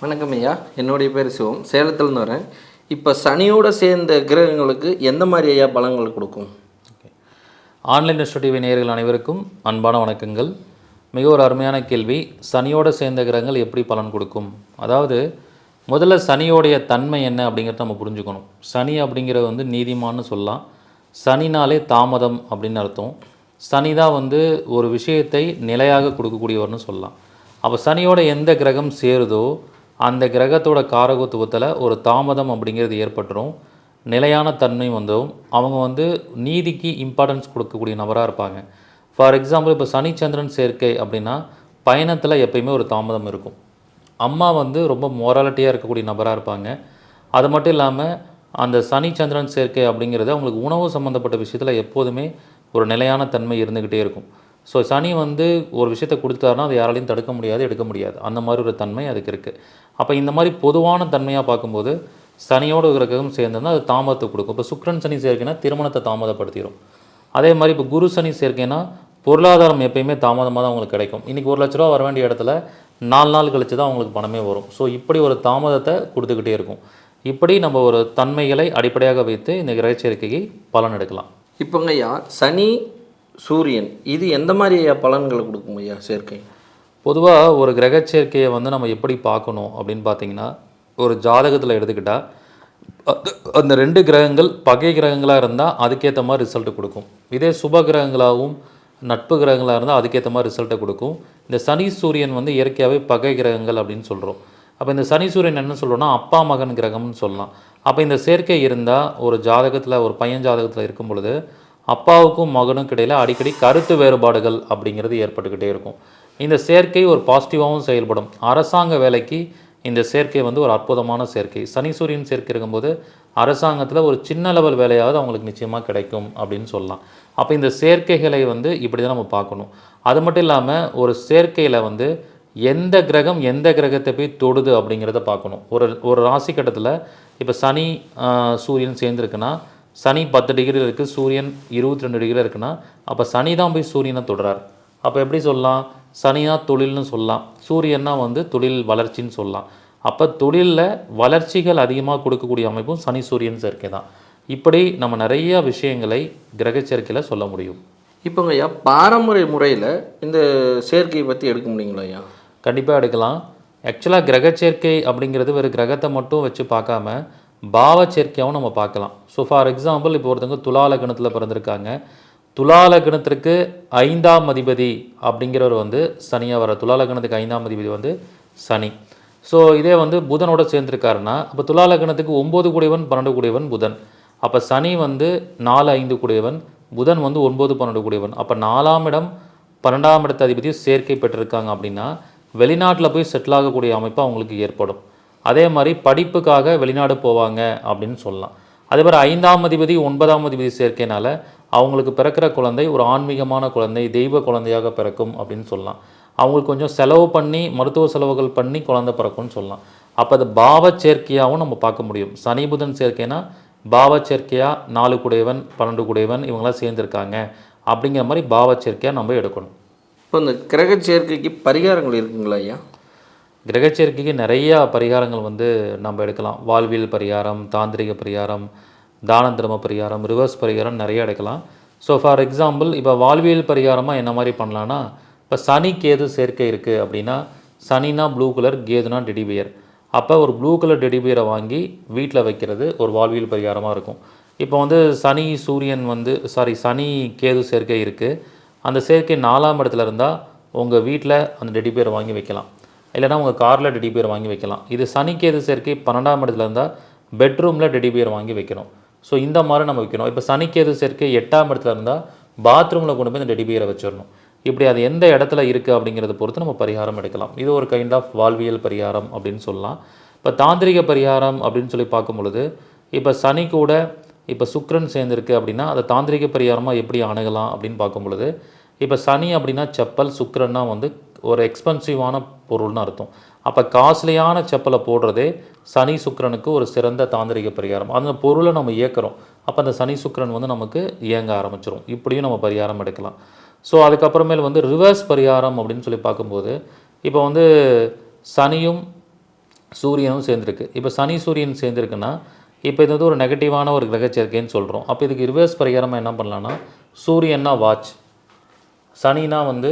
வணக்கம் ஐயா. என்னுடைய பேர் சிவம். சேலத்துலேருந்து வரேன். இப்போ சனியோடு சேர்ந்த கிரகங்களுக்கு எந்த மாதிரி ஐயா பலங்கள் கொடுக்கும்? ஆன்லைன் டிவி நேயர்கள் அனைவருக்கும் அன்பான வணக்கங்கள். மிக ஒரு அருமையான கேள்வி. சனியோட சேர்ந்த கிரகங்கள் எப்படி பலன் கொடுக்கும்? அதாவது முதல்ல சனியோடைய தன்மை என்ன அப்படிங்கிறத நம்ம புரிஞ்சுக்கணும். சனி அப்படிங்கிறது வந்து நீதிமான்னு சொல்லலாம். சனினாலே தாமதம் அப்படின்னு அர்த்தம். சனி தான் வந்து ஒரு விஷயத்தை நிலையாக கொடுக்கக்கூடியவர்னு சொல்லலாம். அப்போ சனியோட எந்த கிரகம் சேருதோ அந்த கிரகத்தோட காரகத்துவத்தில் ஒரு தாமதம் அப்படிங்கிறது ஏற்பட்டுரும். நிலையான தன்மை வந்துடும் அவங்க வந்து நீதிக்கு இம்பார்ட்டன்ஸ் கொடுக்கக்கூடிய நபராக இருப்பாங்க. ஃபார் எக்ஸாம்பிள் இப்போ சனிச்சந்திரன் சேர்க்கை அப்படின்னா பயணத்தில் எப்பயுமே ஒரு தாமதம் இருக்கும். அம்மா வந்து ரொம்ப மொராலிட்டியாக இருக்கக்கூடிய நபராக இருப்பாங்க. அது மட்டும் இல்லாமல் அந்த சனிச்சந்திரன் சேர்க்கை அப்படிங்கிறது அவங்களுக்கு உணவு சம்மந்தப்பட்ட விஷயத்தில் எப்போதுமே ஒரு நிலையான தன்மை இருந்துக்கிட்டே இருக்கும். ஸோ சனி வந்து ஒரு விஷயத்தை கொடுத்தாருன்னா அதை யாராலையும் தடுக்க முடியாது எடுக்க முடியாது. அந்த மாதிரி ஒரு தன்மை அதுக்கு இருக்குது அப்போ இந்த மாதிரி பொதுவான தன்மையாக பார்க்கும்போது சனியோட கிரகம் சேர்ந்ததுன்னா அது தாமதத்தை கொடுக்கும். இப்போ சுக்கிரன் சனி சேர்க்கைனா திருமணத்தை தாமதப்படுத்திடும் அதே மாதிரி இப்போ குரு சனி சேர்க்கைனா பொருளாதாரம் எப்பயுமே தாமதமாக தான் அவங்களுக்கு கிடைக்கும். இன்றைக்கி ஒரு லட்ச ரூபா வர வேண்டிய இடத்துல நாலு நாள் கழிச்சு தான் அவங்களுக்கு பணமே வரும். ஸோ இப்படி ஒரு தாமதத்தை கொடுத்துக்கிட்டே இருக்கும். இப்படி நம்ம ஒரு தன்மைகளை அடிப்படையாக வைத்து இந்த கிரக சேர்க்கைக்கு பலன் எடுக்கலாம். இப்போங்கய்யா சனி சூரியன் இது எந்த மாதிரி பலன்களை கொடுக்கும் ஐயா சேர்க்கை? பொதுவாக ஒரு கிரக சேர்க்கையை வந்து நம்ம எப்படி பார்க்கணும் அப்படின்னு பார்த்தீங்கன்னா ஒரு ஜாதகத்தில் எடுத்துக்கிட்டால் அந்த- அந்த ரெண்டு கிரகங்கள் பகை கிரகங்களாக இருந்தால் அதுக்கேற்ற மாதிரி ரிசல்ட் கொடுக்கும். இதே சுப கிரகங்களாகவும் நட்பு கிரகங்களாக இருந்தால் அதுக்கேற்ற மாதிரி ரிசல்ட்டை கொடுக்கும். இந்த சனி சூரியன் வந்து இயற்கையாகவே பகை கிரகங்கள் அப்படின்னு சொல்கிறோம் அப்போ இந்த சனி சூரியன் என்ன சொல்கிறோன்னா அப்பா மகன் கிரகம்னு சொல்லலாம். அப்போ இந்த சேர்க்கை இருந்தால் ஒரு ஜாதகத்தில் ஒரு பையன் ஜாதகத்தில் இருக்கும் பொழுது அப்பாவுக்கும் மகனுக்கும் இடையில் அடிக்கடி கருத்து வேறுபாடுகள் அப்படிங்கிறது ஏற்பட்டுக்கிட்டே இருக்கும். இந்த சேர்க்கை ஒரு பாசிட்டிவாகவும் செயல்படும். அரசாங்க வேலைக்கு இந்த சேர்க்கை வந்து ஒரு அற்புதமான சேர்க்கை. சனி சூரியன் சேர்க்கை இருக்கும்போது அரசாங்கத்தில் ஒரு சின்ன லெவல் வேலையாவது அவங்களுக்கு நிச்சயமாக கிடைக்கும் அப்படின்னு சொல்லலாம். அப்போ இந்த சேர்க்கைகளை வந்து இப்படி தான் நம்ம பார்க்கணும். அது மட்டும் இல்லாமல் ஒரு சேர்க்கையில் வந்து எந்த கிரகம் எந்த கிரகத்தை போய் தொடுது அப்படிங்கிறத பார்க்கணும். ஒரு ஒரு ராசி கட்டத்தில் இப்போ சனி சூரியன் சேர்ந்துருக்குன்னா சனி பத்து டிகிரி இருக்குது சூரியன் இருபத்தி ரெண்டு டிகிரி இருக்குன்னா அப்போ சனி தான் போய் சூரியனை தொடுறார். அப்போ எப்படி சொல்லலாம்? சனினா தொழில்னு சொல்லலாம். சூரியன்னா வந்து தொழில் வளர்ச்சின்னு சொல்லலாம். அப்போ தொழிலில் வளர்ச்சிகள் அதிகமாக கொடுக்கக்கூடிய அமைப்பும் சனி சூரியன் சேர்க்கை தான். இப்படி நம்ம நிறைய விஷயங்களை கிரக சேர்க்கையில் சொல்ல முடியும். இப்போங்க ஐயா பாரம்பரிய முறையில் இந்த சேர்க்கையை பற்றி எடுக்க முடியுங்களா ஐயா? கண்டிப்பாக எடுக்கலாம். ஆக்சுவலாக கிரக சேர்க்கை அப்படிங்கிறது வெறும் கிரகத்தை மட்டும் வச்சு பார்க்காம பாவ சேர்க்கையாகவும் நம்ம பார்க்கலாம். ஸோ ஃபார் எக்ஸாம்பிள் இப்போ ஒருத்தவங்க துலால லக்னத்தில் பிறந்திருக்காங்க. துலால லக்னத்திற்கு ஐந்தாம் அதிபதி அப்படிங்கிறவர் வந்து சனியாக வர துலால லக்னத்துக்கு ஐந்தாம் அதிபதி வந்து சனி. ஸோ இதே வந்து புதனோட சேர்ந்துருக்காருன்னா அப்போ துலால லக்னத்துக்கு ஒம்பது கூடியவன் பன்னெண்டு கூடியவன் புதன். அப்போ சனி வந்து நாலு ஐந்து கூடியவன் புதன் வந்து ஒன்பது பன்னெண்டு கூடியவன். அப்போ நாலாம் இடம் பன்னெண்டாம் இடத்த அதிபதியும் சேர்க்கை பெற்றிருக்காங்க அப்படின்னா வெளிநாட்டில் போய் செட்டில் ஆகக்கூடிய அமைப்பு அவங்களுக்கு ஏற்படும். அதே மாதிரி படிப்புக்காக வெளிநாடு போவாங்க அப்படின்னு சொல்லலாம். அதே மாதிரி ஐந்தாம் அதிபதி ஒன்பதாம் அதிபதி சேர்க்கைனால அவங்களுக்கு பிறக்கிற குழந்தை ஒரு ஆன்மீகமான குழந்தை தெய்வ குழந்தையாக பிறக்கும் அப்படின்னு சொல்லலாம். அவங்களுக்கு கொஞ்சம் செலவு பண்ணி மருத்துவ செலவுகள் பண்ணி குழந்தை பிறக்கும்னு சொல்லலாம். அப்போ அது பாவ சேர்க்கையாகவும் நம்ம பார்க்க முடியும். சனி புதன் சேர்க்கைனா பாவ சேர்க்கையாக நாலு குடையவன் பன்னெண்டு குடையவன் இவங்களாம் சேர்ந்துருக்காங்க அப்படிங்கிற மாதிரி பாவ சேர்க்கையாக நம்ம எடுக்கணும். இப்போ இந்த கிரக சேர்க்கைக்கு பரிகாரங்கள் இருக்குங்களா ஐயா? கிரகச்சேர்க்கைக்கு நிறையா பரிகாரங்கள் வந்து நம்ம எடுக்கலாம். வாழ்வியல் பரிகாரம் தாந்திரிக பரிகாரம் தான தர்ம பரிகாரம் ரிவர்ஸ் பரிகாரம் நிறைய எடுக்கலாம். ஸோ ஃபார் எக்ஸாம்பிள் இப்போ வாழ்வியல் பரிகாரமாக என்ன மாதிரி பண்ணலான்னா இப்போ சனி கேது சேர்க்கை இருக்குது அப்படின்னா சனினா ப்ளூ கலர் கேதுனா டெடிபியர் அப்போ ஒரு ப்ளூ கலர் டெடிபியரை வாங்கி வீட்டில் வைக்கிறது ஒரு வாழ்வியல் பரிகாரமாக இருக்கும். இப்போ வந்து சனி சூரியன் வந்து சாரி சனி கேது சேர்க்கை இருக்குது அந்த சேர்க்கை நாலாம் இடத்துல இருந்தால் உங்கள் வீட்டில் அந்த டெடிபியரை வாங்கி வைக்கலாம். இல்லைனா உங்கள் காரில் டெடி பியர் வாங்கி வைக்கலாம். இது சனிக்கேது சேர்க்கை? பன்னெண்டாம் இடத்துல இருந்தால் பெட்ரூமில் டெடி பியர் வாங்கி வைக்கணும். ஸோ இந்த மாதிரி நம்ம வைக்கணும். இப்போ சனிக்கேது சேர்க்கை? எட்டாம் இடத்துல இருந்தால் பாத்ரூமில் கொண்டு போய் இந்த டெடிபியரை வச்சிடணும். இப்படி அது எந்த இடத்துல இருக்குது அப்படிங்கிறத பொறுத்து நம்ம பரிகாரம் எடுக்கலாம். இது ஒரு கைண்ட் ஆஃப் வாழ்வியல் பரிகாரம் அப்படின்னு சொல்லலாம். இப்போ தாந்திரிக பரிகாரம் அப்படின்னு சொல்லி பார்க்கும் பொழுது இப்போ சனி கூட இப்போ சுக்ரன் சேர்ந்துருக்கு அப்படின்னா அதை தாந்திரிக பரிகாரமாக எப்படி அணுகலாம் அப்படின்னு பார்க்கும் பொழுது இப்போ சனி அப்படின்னா செப்பல் சுக்கரன்னா வந்து ஒரு எக்ஸ்பென்சிவான பொருள்னு அர்த்தம். அப்போ காஸ்ட்லியான செப்பலை போடுறதே சனி சுக்கரனுக்கு ஒரு சிறந்த தாந்திரிக பரிகாரம். அந்த பொருளை நம்ம இயக்கிறோம். அப்போ அந்த சனி சுக்கரன் வந்து நமக்கு இயங்க ஆரம்பிச்சிடும் இப்படியும் நம்ம பரிகாரம் எடுக்கலாம். ஸோ அதுக்கப்புறமேல் வந்து ரிவர்ஸ் பரிகாரம் அப்படின்னு சொல்லி பார்க்கும்போது இப்போ வந்து சனியும் சூரியனும் சேர்ந்துருக்கு. இப்போ சனி சூரியன் சேர்ந்துருக்குன்னா இப்போ இது வந்து ஒரு நெகட்டிவான ஒரு கிரகச்சேர்க்கைன்னு சொல்கிறோம் அப்போ இதுக்கு ரிவர்ஸ் பரிகாரமாக என்ன பண்ணலான்னா சூரியன்னா வாட்ச் சனினா வந்து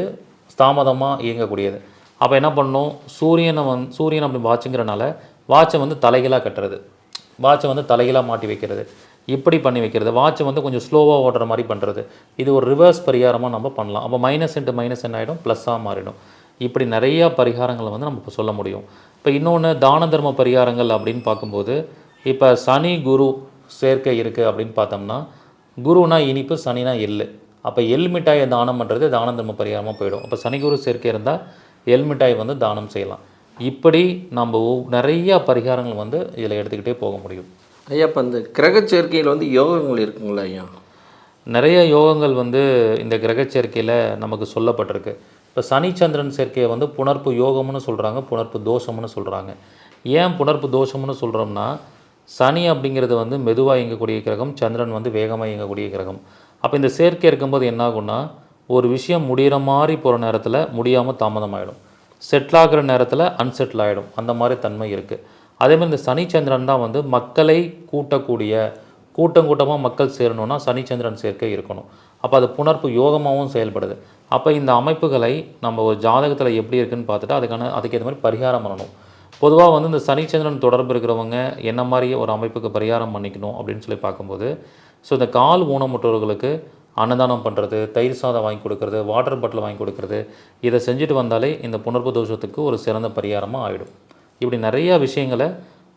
தாமதமாக இயங்கக்கூடியது. அப்போ என்ன பண்ணணும் சூரியனை வந் சூரியன் அப்படி வாட்சுங்கிறனால வாட்சை வந்து தலைகீழாக கட்டுறது. வாட்சை வந்து தலைகீழாக மாட்டி வைக்கிறது. இப்படி பண்ணி வைக்கிறது. வாட்சை வந்து கொஞ்சம் ஸ்லோவாக ஓடுற மாதிரி பண்ணுறது இது ஒரு ரிவர்ஸ் பரிகாரமாக நம்ம பண்ணலாம். அப்போ மைனஸ் இன்ட்டு மைனஸ் என்ன ஆகிடும் ப்ளஸ்ஸாக மாறிடும். இப்படி நிறையா பரிகாரங்களை வந்து நம்ம இப்போ சொல்ல முடியும். இப்போ இன்னொன்று தான தர்ம பரிகாரங்கள் அப்படின்னு பார்க்கும்போது இப்போ சனி குரு சேர்க்கை இருக்குது அப்படின்னு பார்த்தோம்னா குருனா இனிப்பு சனினா எள்ளு. அப்போ எள் மிட்டாயை தானம் பண்ணுறது தான தர்ம பரிகாரமாக போயிடும். அப்போ சனி குரு சேர்க்கை இருந்தால் எள் மிட்டாய் வந்து தானம் செய்யலாம். இப்படி நம்ம நிறைய பரிகாரங்கள் வந்து இதில் எடுத்துக்கிட்டே போக முடியும். ஐயா இப்போ அந்த கிரக சேர்க்கையில் வந்து யோகங்கள் இருக்குங்களா ஐயா? நிறைய யோகங்கள் வந்து இந்த கிரக சேர்க்கையில் நமக்கு சொல்லப்பட்டிருக்கு. இப்போ சனி சந்திரன் சேர்க்கையை வந்து புணர்ப்பு யோகம்னு சொல்கிறாங்க புணர்ப்பு தோஷம்னு சொல்கிறாங்க ஏன் புணர்ப்பு தோஷம்னு சொல்கிறோம்னா சனி அப்படிங்கிறது வந்து மெதுவாக இயங்கக்கூடிய கிரகம் சந்திரன் வந்து வேகமாக இயங்கக்கூடிய கிரகம். அப்போ இந்த சேர்க்கை இருக்கும்போது என்ன ஆகும்னா ஒரு விஷயம் முடிகிற மாதிரி போகிற நேரத்தில் முடியாமல் தாமதமாகிடும் செட்டில் ஆகிற நேரத்தில் அன்செட்டில் ஆகிடும் அந்த மாதிரி தன்மை இருக்குது அதேமாதிரி இந்த சனிச்சந்திரன் தான் வந்து மக்களை கூட்டக்கூடிய கூட்டம் கூட்டமாக மக்கள் சேரணும்னா சனிச்சந்திரன் சேர்க்கை இருக்கணும். அப்போ அது புணர்ப்பு யோகமாகவும் செயல்படுது. அப்போ இந்த அமைப்புகளை நம்ம ஒரு ஜாதகத்தில் எப்படி இருக்குன்னு பார்த்துட்டு அதுக்கான அதுக்கேற்ற மாதிரி பரிகாரம் பண்ணணும். பொதுவாக வந்து இந்த சனிச்சந்திரன் தொடர்பு இருக்கிறவங்க என்ன மாதிரி ஒரு அமைப்புக்கு பரிகாரம் பண்ணிக்கணும் அப்படின்னு சொல்லி பார்க்கும்போது ஸோ இந்த கால் ஊனமுற்றவர்களுக்கு அன்னதானம் பண்ணுறது தயிர் சாதம் வாங்கி கொடுக்கறது வாட்டர் பாட்டில் வாங்கி கொடுக்கறது இதை செஞ்சுட்டு வந்தாலே இந்த புணர்ப்பு தோஷத்துக்கு ஒரு சிறந்த பரிகாரமாக ஆகிடும் இப்படி நிறைய விஷயங்களை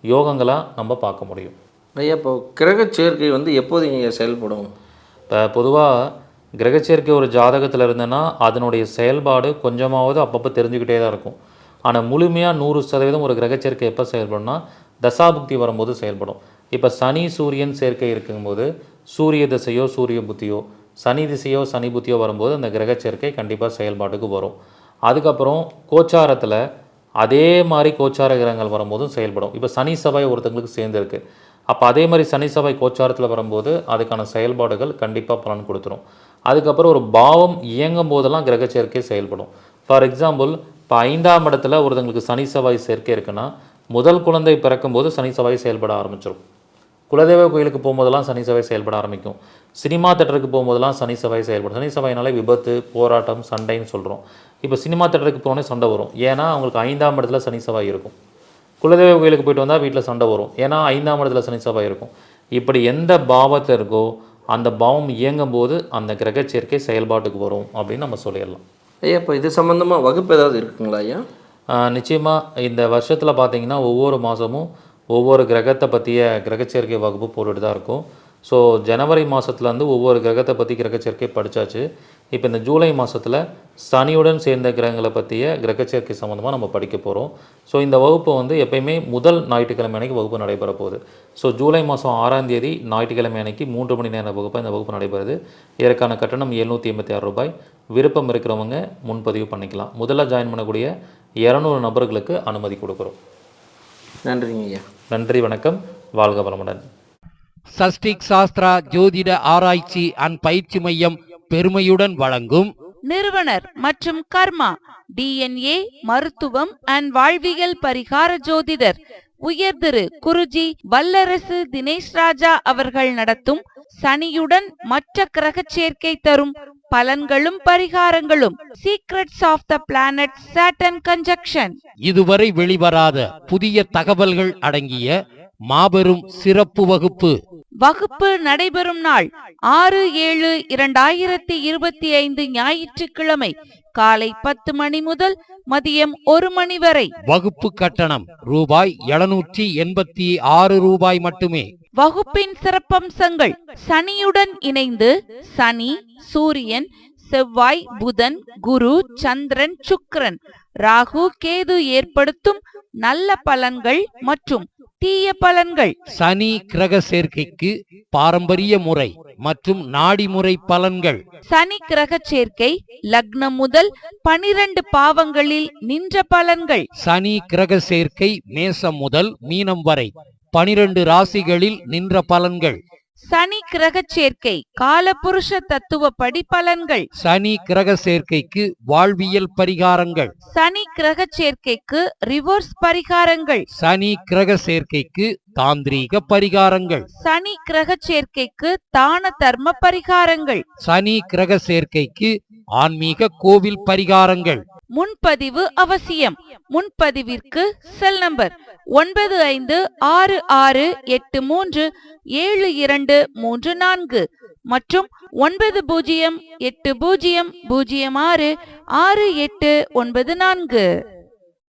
யோகங்களாக நம்ம பார்க்க முடியும். ஐயா இப்போ கிரக சேர்க்கை வந்து எப்போது இங்கே செயல்படும்? இப்போ பொதுவாக கிரகச்சேர்க்கை ஒரு ஜாதகத்தில் இருந்ததுன்னா அதனுடைய செயல்பாடு கொஞ்சமாவது அப்பப்போ தெரிஞ்சுக்கிட்டே தான் இருக்கும். ஆனால் முழுமையாக நூறு சதவீதம் ஒரு கிரகச்சேர்க்கை எப்போ செயல்படும்னா தசாபுக்தி வரும்போது செயல்படும். இப்போ சனி சூரியன் சேர்க்கை இருக்கும்போது சூரிய திசையோ சூரிய புத்தியோ சனி திசையோ சனி புத்தியோ வரும்போது அந்த கிரகச்சேர்க்கை கண்டிப்பாக செயல்பாட்டுக்கு வரும். அதுக்கப்புறம் கோச்சாரத்தில் அதே மாதிரி கோச்சார கிரகங்கள் வரும்போதும் செயல்படும். இப்போ சனி சபை ஒருத்தங்களுக்கு சேர்ந்துருக்கு. அப்போ அதே மாதிரி சனி சபை கோச்சாரத்தில் வரும்போது அதுக்கான செயல்பாடுகள் கண்டிப்பாக பலன் கொடுத்துரும். அதுக்கப்புறம் ஒரு பாவம் இயங்கும் போதெல்லாம் கிரக சேர்க்கை செயல்படும். ஃபார் எக்ஸாம்பிள் இப்போ ஐந்தாம் இடத்துல ஒருத்தங்களுக்கு சனி செவ்வாய் சேர்க்கை இருக்குன்னா முதல் குழந்தை பிறக்கும்போது சனி செவ்வாய் செயல்பட ஆரம்பிச்சிடும் குலதெய்வ கோயிலுக்கு போகும்போதெல்லாம் சனி செவ்வாய் செயல்பட ஆரம்பிக்கும். சினிமா தேட்டருக்கு போகும்போதெல்லாம் சனி செவ்வாய் செயல்படும். சனி செவ்வாய்னாலே விபத்து போராட்டம் சண்டைன்னு சொல்கிறோம் இப்போ சினிமா தேட்டருக்கு போனே சண்டை வரும். ஏன்னா அவங்களுக்கு ஐந்தாம் இடத்துல சனி செவ்வாய் இருக்கும். குலதெய்வ கோயிலுக்கு போயிட்டு வந்தால் வீட்டில் சண்டை வரும். ஏன்னா ஐந்தாம் இடத்துல சனி செவ்வாய் இருக்கும். இப்படி எந்த பாவத்தில் இருக்கோ அந்த பாவம் இயங்கும் போது அந்த கிரக சேர்க்கை செயல்பாட்டுக்கு வரும் அப்படின்னு நம்ம சொல்லிடலாம். ஐயா இப்போ இது சம்மந்தமாக வகுப்பு ஏதாவது இருக்குங்களா ஐயா? நிச்சயமாக இந்த வருஷத்தில் பார்த்தீங்கன்னா ஒவ்வொரு மாதமும் ஒவ்வொரு கிரகத்தை பற்றிய கிரகச்சேர்க்கை வகுப்பு போட்டுட்டு தான் இருக்கும். ஸோ ஜனவரி மாதத்துலேருந்து ஒவ்வொரு கிரகத்தை பற்றி கிரகச்சேர்க்கை படித்தாச்சு இப்போ இந்த ஜூலை மாதத்தில் சனியுடன் சேர்ந்த கிரகங்களை பற்றிய கிரகச்சேர்க்கை சம்மந்தமாக நம்ம படிக்க போகிறோம் ஸோ இந்த வகுப்பு வந்து எப்பயுமே முதல் ஞாயிற்றுக்கிழமை அன்னைக்கு வகுப்பு நடைபெற போகுது. ஸோ ஜூலை மாதம் ஆறாம் தேதி ஞாயிற்றுக்கிழமை அன்னைக்கு மூன்று மணி நேர வகுப்பு இந்த வகுப்பு நடைபெறுது. இதற்கான கட்டணம் எழுநூற்றி எண்பத்தி ஆறு ரூபாய். விருப்பம் இருக்கிறவங்க முன்பதிவு பண்ணிக்கலாம். முதல்ல ஜாயின் பண்ணக்கூடிய இரநூறு நபர்களுக்கு அனுமதி கொடுக்குறோம். நன்றிங்க ஐயா. நன்றி வணக்கம். வாழ்க வளமுடன். சஷ்டிக் சாஸ்திரா ஜோதிட ஆராய்ச்சி அண்ட் பயிற்சி மையம் பெருமையுடன் வழங்கும் நிறுவனர் மற்றும் கர்மா டிஎன்ஏ மருத்துவம் அண்ட் வாழ்வியல் பரிகார ஜோதிடர் உயர் திரு குருஜி வல்லரசு தினேஷ் ராஜா அவர்கள் நடத்தும் சனியுடன் மற்ற கிரகச் சேர்க்கை தரும் பலன்களும் பரிகாரங்களும். Secrets of the planet Saturn conjunction இதுவரை வெளிவராத புதிய தகவல்கள் அடங்கிய மாபெரும் சிறப்பு வகுப்பு. வகுப்பு நடைபெறும் நாள் ஆறு ஏழு இரண்டாயிரத்தி இருபத்தி ஐந்து ஞாயிற்றுக்கிழமை காலை பத்து மணி முதல் மதியம் ஒரு மணி வரை. வகுப்பு கட்டணம் ரூபாய் எழுநூற்றி எண்பத்தி ஆறு ரூபாய் மட்டுமே. வகுப்பின் சிறப்பம்சங்கள். சனியுடன் இணைந்து சனி சூரியன் செவ்வாய் புதன் குரு சந்திரன் சுக்கிரன். ராகு கேது ஏற்படுத்தும் நல்ல பலன்கள் மற்றும் தீய பலன்கள். சனி கிரக சேர்க்கைக்கு பாரம்பரிய முறை மற்றும் நாடி முறை பலன்கள். சனி கிரக சேர்க்கை லக்னம் முதல் பனிரெண்டு பாவங்களில் நின்ற பலன்கள். சனி கிரக சேர்க்கை மேசம் முதல் மீனம் வரை. பனிரெண்டு ராசிகளில் நின்ற பலன்கள். சனி கிரக சேர்க்கை காலபுருஷ தத்துவப்படி பலன்கள் சனி கிரக சேர்க்கைக்கு வாழ்வியல் பரிகாரங்கள். சனி கிரக சேர்க்கைக்கு ரிவர்ஸ் பரிகாரங்கள். சனி கிரக சேர்க்கைக்கு தாந்திரீக பரிகாரங்கள். சனி கிரக சேர்க்கைக்கு தான தர்ம பரிகாரங்கள். சனி கிரக சேர்க்கைக்கு ஆன்மீக கோவில் பரிகாரங்கள். முன்பதிவு அவசியம். முன்பதிவிற்கு செல் நம்பர் ஒன்பது ஐந்து ஆறு ஆறு எட்டு மூன்று ஏழு இரண்டு மூன்று நான்கு மற்றும் ஒன்பது பூஜ்ஜியம் எட்டு பூஜ்ஜியம் பூஜ்ஜியம் ஆறு ஆறு எட்டு ஒன்பது நான்கு.